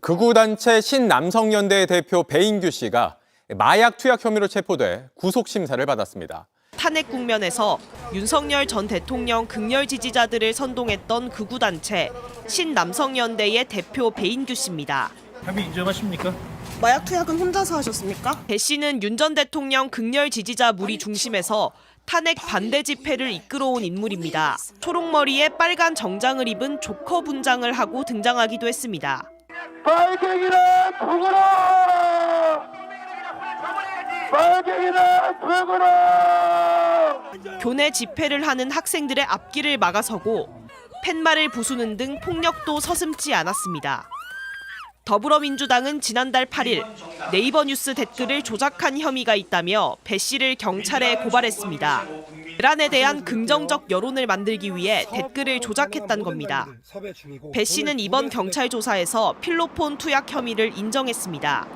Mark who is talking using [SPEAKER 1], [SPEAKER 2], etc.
[SPEAKER 1] 극우단체 신남성연대 대표 배인규 씨가 마약 투약 혐의로 체포돼 구속 심사를 받았습니다.
[SPEAKER 2] 탄핵 국면에서 윤석열 전 대통령 극렬 지지자들을 선동했던 극우단체 신남성연대의 대표 배인규 씨입니다.
[SPEAKER 3] 합의 인정하십니까?
[SPEAKER 4] 마약 투약은 혼자서 하셨습니까?
[SPEAKER 2] 배 씨는 윤 전 대통령 극렬 지지자 무리 중심에서 탄핵 반대 집회를 이끌어온 인물입니다. 초록머리에 빨간 정장을 입은 조커 분장을 하고 등장하기도 했습니다.
[SPEAKER 5] 빨갱이는 죽어라! 빨갱이는 죽어라!
[SPEAKER 2] 교내 집회를 하는 학생들의 앞길을 막아서고 팻말을 부수는 등 폭력도 서슴지 않았습니다. 더불어민주당은 지난달 8일 네이버 뉴스 댓글을 조작한 혐의가 있다며 배 씨를 경찰에 고발했습니다. 이란에 대한 긍정적 여론을 만들기 위해 댓글을 조작했다는 겁니다. 배 씨는 이번 경찰 조사에서 필로폰 투약 혐의를 인정했습니다.